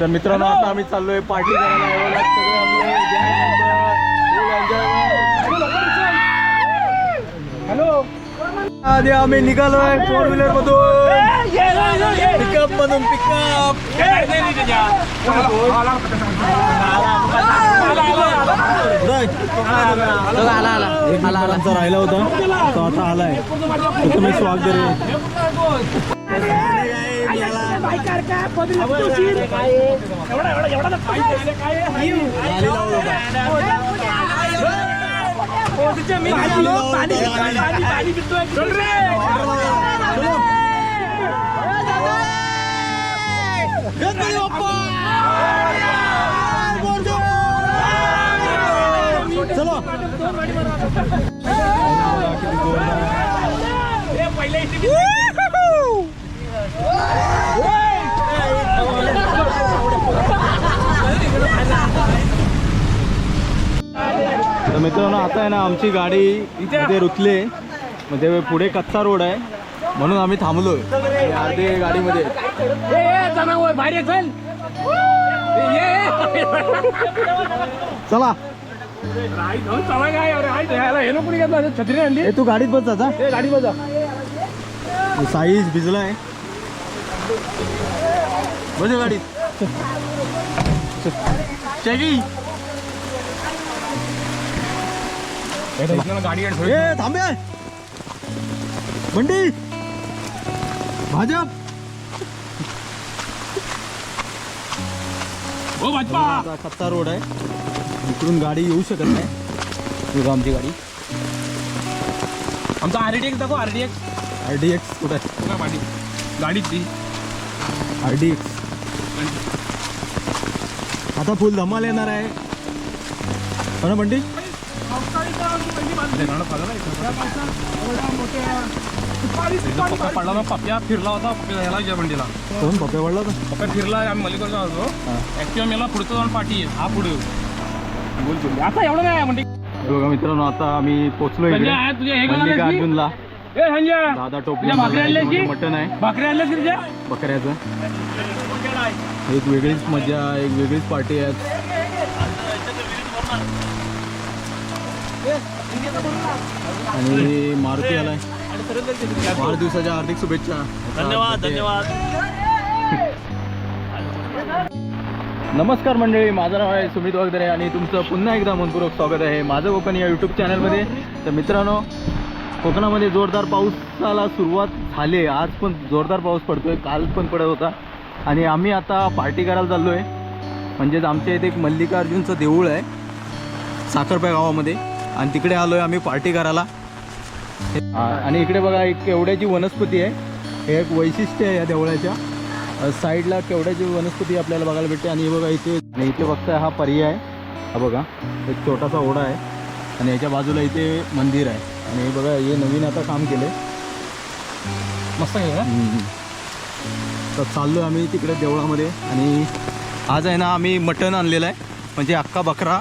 तर मित्रांनो आता आम्ही चाललोय पार्टी करायला एवढ्यात आधी आम्ही निघालोय फोर व्हीलर मधून पिकअप मधून पिकअप एक मित्रांचा राहिला होता तो आता आलाय तुम्ही स्वागत चलो. तर मित्रांनो आता आहे ना आमची गाडी मध्ये रुतले. म्हणजे पुढे कच्चा रोड आहे. म्हणून आम्ही थांबलोय. आणि अर्धे गाडीमध्ये. चला छत्री आणली. ए तू गाडीत बस आता गाडी बजा साईज भिजलाय. बस गाडीत शेगी गाडी ए थांबे. बंडी. भाजप. हो भाजपा. आता कच्चा रोड आहे. इकडून गाडी येऊ शकत नाही. बघा आमची गाडी? आमचा आरडीएक्स दाखव आरडीएक्स आर डी एक्स कुठं आहे? गाडी गाडी ती आर डी एक्स आता फुल धमाल येणार आहे. हो ना बंडी पप्पा पडला ना पप्प्या फिरला होता ह्याला ज्या बंडीला कोण पप्या पडला होता पप्प्या फिरला आम्ही मल्लिकडचा होतो. हा. ऍक्टिव्हा मेला पुढचं जाऊन पाठी हा पुढे. बोल आता एवढं नाही म्हणजे बघा मित्रांनो आता आम्ही पोचलो इकडे. संजय हे दादा टोपी तुझ्या भाकरी आणल्यास की? मटन आहे. बकऱ्याचं. एक वेगळीच मजा एक वेगळीच पार्टी आहे. आणि मारुती आलाय. वाढदिवसाच्या हार्दिक शुभेच्छा. धन्यवाद धन्यवाद. नमस्कार मंडळी माझं नाव आहे सुमित वगैरे आणि तुमचं पुन्हा एकदा मनपूर्वक स्वागत आहे माझं कोकण या यूट्यूब चॅनलमध्ये तर मित्रांनो कोकणामध्ये जोरदार पावसाला सुरुवात झाली आहे. आज पण जोरदार पाऊस पडतोय. काल पण पडत होता. आणि आम्ही आता पार्टी करायला चाललो आहे म्हणजेच आमच्या इथे एक मल्लिकार्जुनचं देऊळ आहे. साखरप्या गावामध्ये. आणि तिकडे आलो आहे आम्ही पार्टी करायला. आणि इकडे बघा एक केवड्याची वनस्पती आहे. हे एक वैशिष्ट्य आहे या देवळाच्या. साईडला केवड्याची वनस्पती आपल्याला बघायला भेटते. आणि हे बघा इथे आणि इथे फक्त हा पर्याय हा बघा एक छोटासा ओढा आहे. आणि याच्या बाजूला इथे मंदिर आहे. आणि हे बघा हे नवीन आता काम केलं मस्त आहे का तर चाललो आम्ही तिकडे देवळामध्ये. आणि आज आहे ना आम्ही मटण आणलेलं आहे. म्हणजे अख्खा बकरा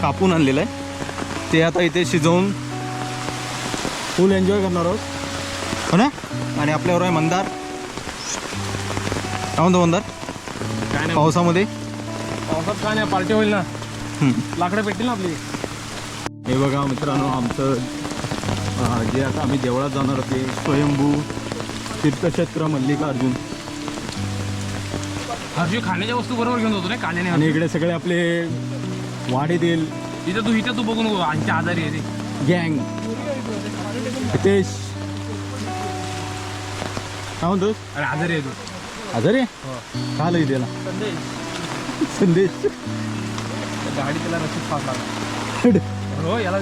कापून आणलेला आहे. ते आता इथे शिजवून फुल एन्जॉय करणार आहोत. हो ना? आणि आपल्यावर आहे मंदार. काय म्हणतो मंदार? काय नाही. पावसामध्ये? पावसात काय नाही पार्टी होईल ना. लाकडं भेटतील ना आपली. हे बघा मित्रांनो आमचं जे आता आम्ही देवळात जाणार होते स्वयंभू तीर्थक्षेत्र मल्लिकार्जुन. हरशी खाण्याच्या वस्तू बरोबर घेऊन होतो ना काल्याने आणि इकडे सगळे आपले वाडीतील इथं तू इथं तू बघून नको आमची आजारी आहे ते गँग. हितेश. काय म्हणतोस अरे आजारी आहे तू. आजारी आहे? का आलं त्याला संदेश. गाडी त्याला रशीद फास लागला हो याला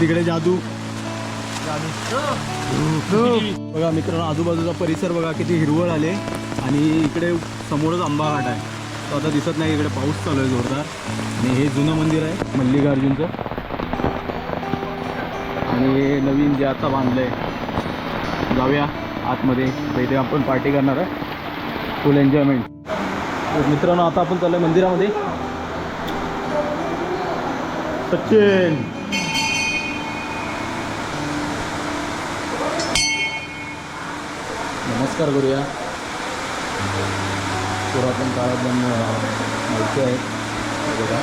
तिकडे जादू. हो. बघा मित्रांनो आजूबाजूचा परिसर बघा किती हिरवळ आले. आणि इकडे समोरच आंबा घाट आहे. तो आता दिसत नाही इकडे पाऊस चालू आहे जोरदार. आणि हे जुनं मंदिर आहे मल्लिकार्जुनचं. आणि हे नवीन जे आता बांधलं आहे जाऊया आतमध्ये. तर इथे आपण पार्टी करणार आहे. फुल एन्जॉयमेंट तर मित्रांनो आता आपण चाललो मंदिरामध्ये. सचिन. नमस्कार करूया पुरातन काळात माहिती आहे बघा.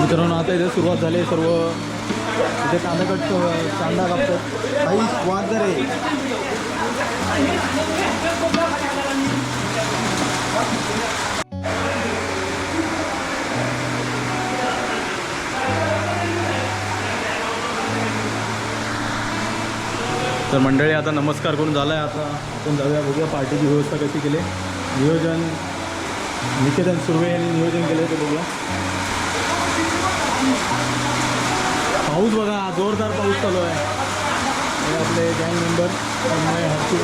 मित्रांनो आता इथे सुरुवात झाली सर्व. इथे कांदा कट कांदा कापतात काही स्वाद रे तर मंडळी आता नमस्कार करून झाला आहे आता आपण जाऊया बघूया पार्टीची व्यवस्था कशी केली. नियोजन निकेतन सुर्वे यांनी नियोजन केलं ते बघूया. पाऊस बघा जोरदार पाऊस चालू आहे. आपले गँग मेंबर हर्षू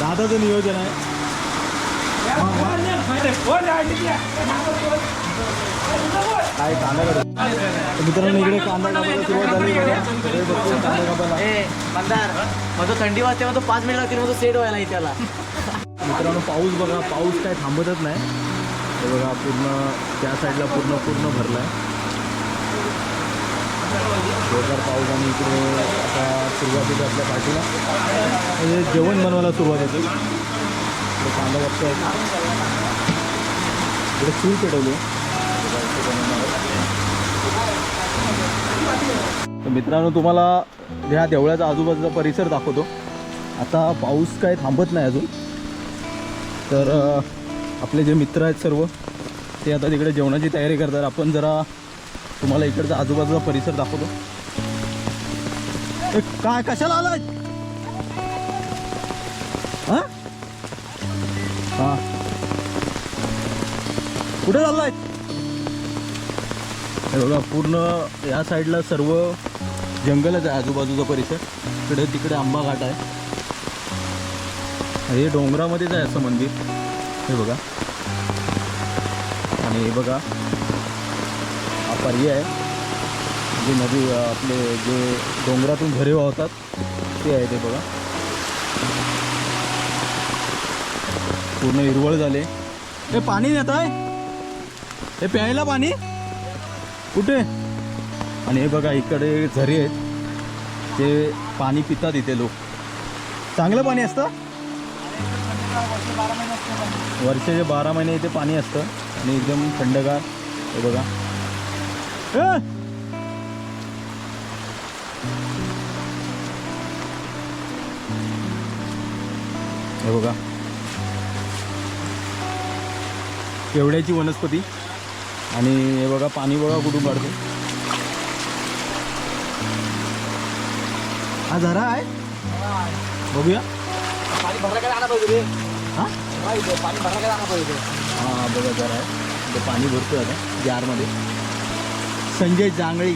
दादाचं नियोजन आहे. काय कांदा मित्रांनो इकडे कांदा कापायला सुरुवात झाली कांदा कापायला. तो थंडी वाजते मग तो पाच मिनिट लागतील मग तो सेट व्हायला त्याला मित्रांनो पाऊस बघा पाऊस काय थांबतच नाही. हे बघा पूर्ण त्या साईडला पूर्ण पूर्ण भरला आहे जोरदार पाऊस आणि इकडे आता सुरुवात होते आपल्या पार्टीला म्हणजे जेवण बनवायला सुरुवात होते. इकडे कांदा बघतोय इकडे चूल पेटवली. तर मित्रांनो तुम्हाला ह्या देवळाचा आजूबाजूचा परिसर दाखवतो. आता पाऊस काय थांबत नाही अजून. तर आपले जे मित्र आहेत सर्व ते आता तिकडे जेवणाची तयारी करतात. आपण जरा तुम्हाला इकडचा आजूबाजूचा परिसर दाखवतो. काय कशाला आलाय? हा? कुठे चाललाय? हे बघा पूर्ण या साईडला सर्व जंगलच आहे आजूबाजूचा परिसर. इकडे तिकडे आंबा घाट आहे. हे डोंगरामध्येच आहे असं मंदिर. हे बघा. आणि हे बघा पर्याय आहे. जे नदी आपले जे डोंगरातून झरे वाहतात ते आहे ते बघा. पूर्ण हिरवळ झाले. हे पाणी नेत आहे. हे प्यायला पाणी? कुठे? आणि हे बघा इकडे झरे आहेत. ते पाणी पितात इथे लोक. चांगलं पाणी असतं? वर्षाचे बारा महिने इथे पाणी असतं. आणि एकदम थंडगार. हे बघा. हे बघा. केवड्याची वनस्पती? आणि हे बघा पाणी बघा कुठून काढतो. हा झरा आहे? बघूया. पाणी काय आणा पाहिजे हा? पाणी आणा पाहिजे हा बघा जरा आहे. ते पाणी भरतोय आता जारमध्ये. संजय जांगळी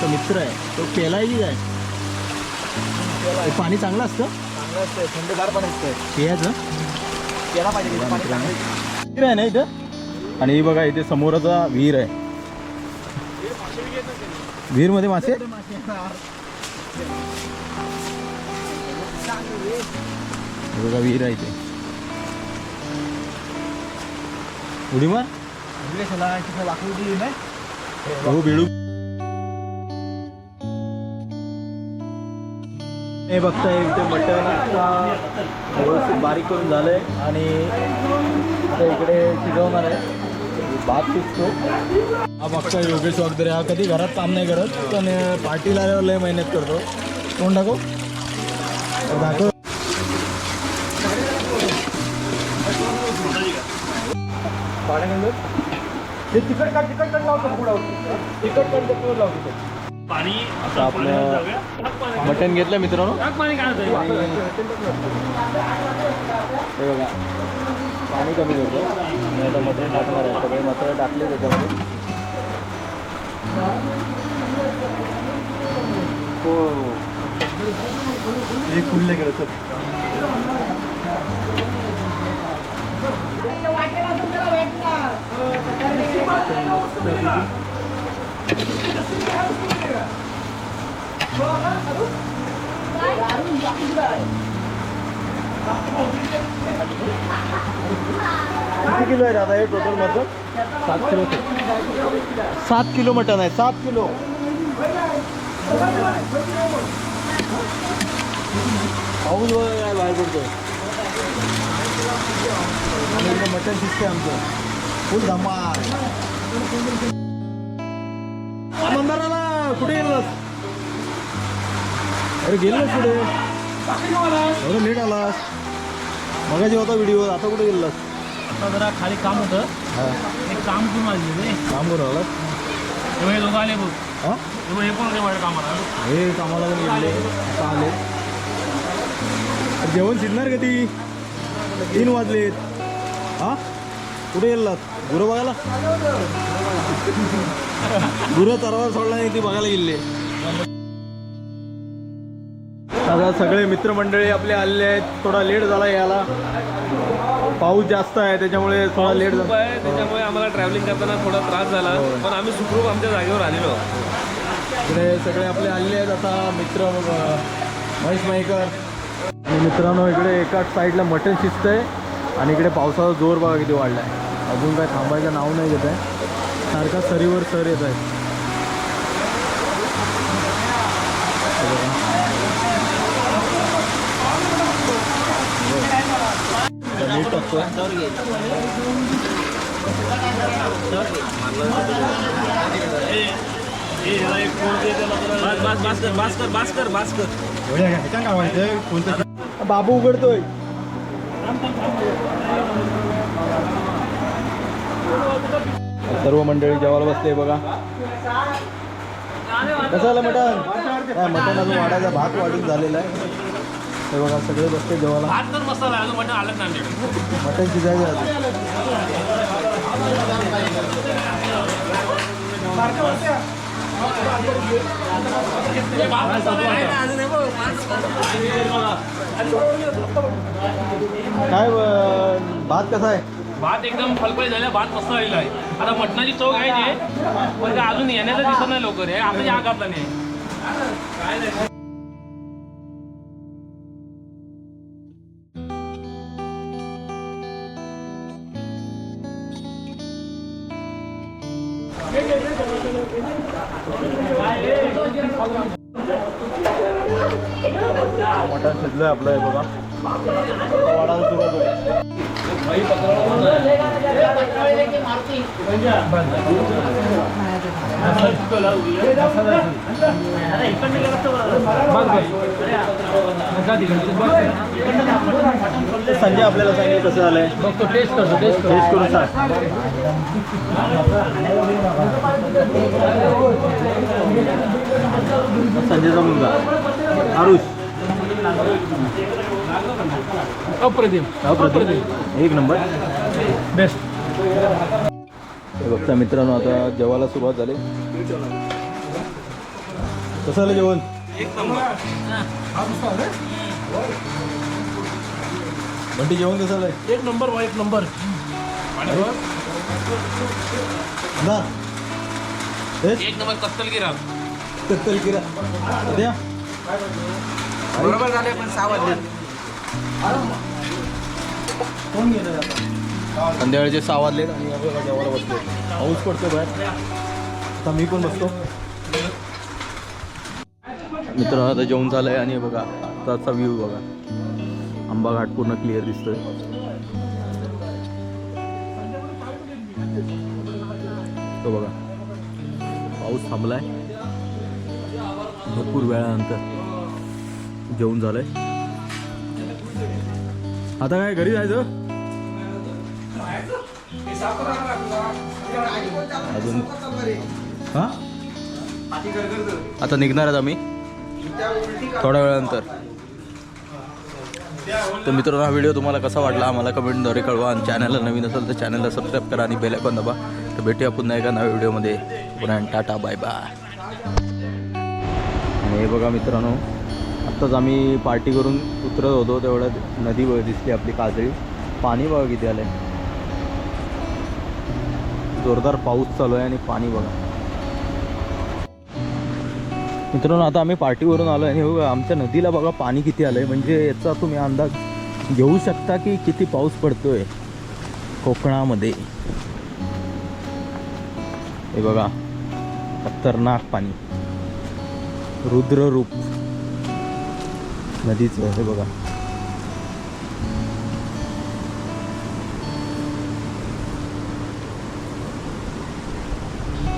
तो मित्र आहे. तो पेलायची आहे. हे पाणी चांगलं असतं? चांगलं थंडगार पाणी असतं पियाचं त्याला पाहिजे. बघा पाणी मित्रांनो. चांगलं विहीर आहे ना इथं? आणि ही बघा इथे समोरचा विहीर आहे. विहीरमध्ये मासे? हे. बघा विहीर आहे इथे. उडी मार. नाही हो बिळू. हे बघताय इथे मटण व्यवस्थित बारीक करून झालंय आणि इकडे शिजवणार आहे. भात शिजतो हा बघताय योगेश वगैरे. हा कधी घरात काम नाही करत पण पार्टीला आल्यावर लय मेहनत करतो. कोण दाखव. दाखव. ते तिकट काढ तिकट काढ लावतो पुढं. तिकट काढ लावतो. आता आपलं मटण घेतलं मित्रांनो. हे बघा. पाणी कमी करतो आणि आता मटण टाकणार आहे. सगळे मसाले टाकले त्याच्यामध्ये. हो. हे खुलले गेलं सर किती किलो आहे दादा हे टोटल मटन सात किलो सात किलो मटन आहे सात किलो. पाऊस वगैरे काय बाहेर इकडे मटन शिजते आमचं. फुल धमाल मंदाराला कुठे गेलास अरे गेलास कुठे एवढं नीट आलास मगाशी होता व्हिडिओ आता कुठे गेलास आता जरा खाली काम होतं एक काम करून आले. काम करून आलास तेव्हा हे दोघं आले बघ तेव्हा हे कोण माझ्या कामाला हे कामाला पण गेले आता आले जेवण शिजणार कधी तीन वाजलेत हा कुठे गेलात गुरं बघायला? गुरं तरवा सोडला नाही ती बघायला गेले आता सगळे मित्रमंडळी आपले आलेले आहेत. थोडा लेट झाला यायला पाऊस जास्त आहे त्याच्यामुळे थोडा लेट झाला. आहे त्याच्यामुळे आम्हाला ट्रॅव्हलिंग करताना थोडा त्रास झाला. पण आम्ही सुखरूप आमच्या जागेवर आलेलो. इकडे सगळे आपले आलेले आहेत. आता मित्र महेश माईकर. मित्रांनो इकडे एकाच साईडला मटण शिजतंय. आणि इकडे पावसाचा जोर बघा किती वाढला आहे अजून काय थांबायचं नाव नाही घेत आहे. सारखा सरीवर सर येत आहे. बाबू उघडतोय. सर्व मंडळी जेवायला बसले बघा. कसं आलं मटण? काय मटण अजून वाढायचा भात वाढून झालेला आहे. हे बघा सगळे बसले जेवायला. मटण शिजायचं अजून. काय भात कसा आहे? भात एकदम फलफळी झाला भात मस्त झालेला आहे. आता मटणाची चव जे पण ते अजून येण्याचं दिसत नाही लवकर हे आता या करता नाही. मटण शिजलं आपलं हे बघा. संजय आपल्याला सांगेल कसं झालंय. बघतो टेस्ट करतो टेस्ट टेस्ट करून सांग. संजयचा मुलगा. आरुष. अप्रतिम. अप्रतिम. एक नंबर. बेस्ट हे बघता मित्रांनो आता जेवायला सुरुवात झाली. कसं झालं जेवण? बंटी जेवण कसं झालंय? एक नंबर वा एक नंबर. ना. एक नंबर कत्तल गिरा कत्तल बरोबर झाले पण सहा वाजले कोण गेलं आता संध्याकाळचे सहा वाजले आणि बसलो पाऊस पडतो बाहेर. आता मी पण बसतो. मित्र आता जेवण झालंय आणि बघा आताचा व्ह्यू बघा. आंबा घाट पूर्ण क्लिअर दिसतोय. तो बघा पाऊस थांबलाय. भरपूर वेळानंतर जेवण झालंय. आता काय घरी जायचं? अजून. हा? आता निघणार आहेत आम्ही. थोड्या वेळानंतर. तर मित्रांनो हा व्हिडिओ तुम्हाला कसा वाटला आम्हाला कमेंटद्वारे कळवा. आणि चॅनलला नवीन असेल तर चॅनलला सबस्क्राईब करा आणि बेल आयकॉन दाबा. तर भेटूया पुन्हा एका नव्या व्हिडिओमध्ये. पुन्हा टाटा बाय बाय आणि हे बघा मित्रांनो आत्ताच आम्ही पार्टी करून उतरत होतो तेवढ्यात नदी बघ दिसली आपली काजळी. पाणी बघा किती आलं आहे जोरदार पाऊस चालू आहे आणि पाणी बघा. मित्रांनो आता आम्ही पार्टीवरून आलो आणि हे बघा आमच्या नदीला बघा पाणी किती आलं आहे म्हणजे याचा तुम्ही अंदाज घेऊ शकता की किती पाऊस पडतोय कोकणामध्ये. हे बघा खतरनाक पाणी. रुद्ररूप. नदीचं हे बघा.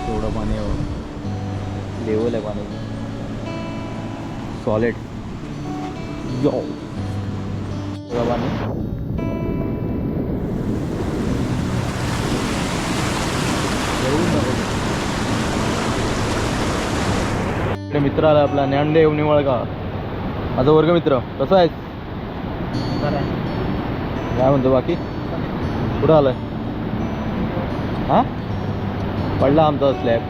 एवढं पाणी लेवल आहे पाणी. सॉलिड एवढं पाणी. मित्र आला आपला ज्ञानदेव निवळगा माझा वर्गमित्र कसा आहे. काय म्हणतो बाकी? कुठं आलाय? हा? पडला आमचा स्लॅब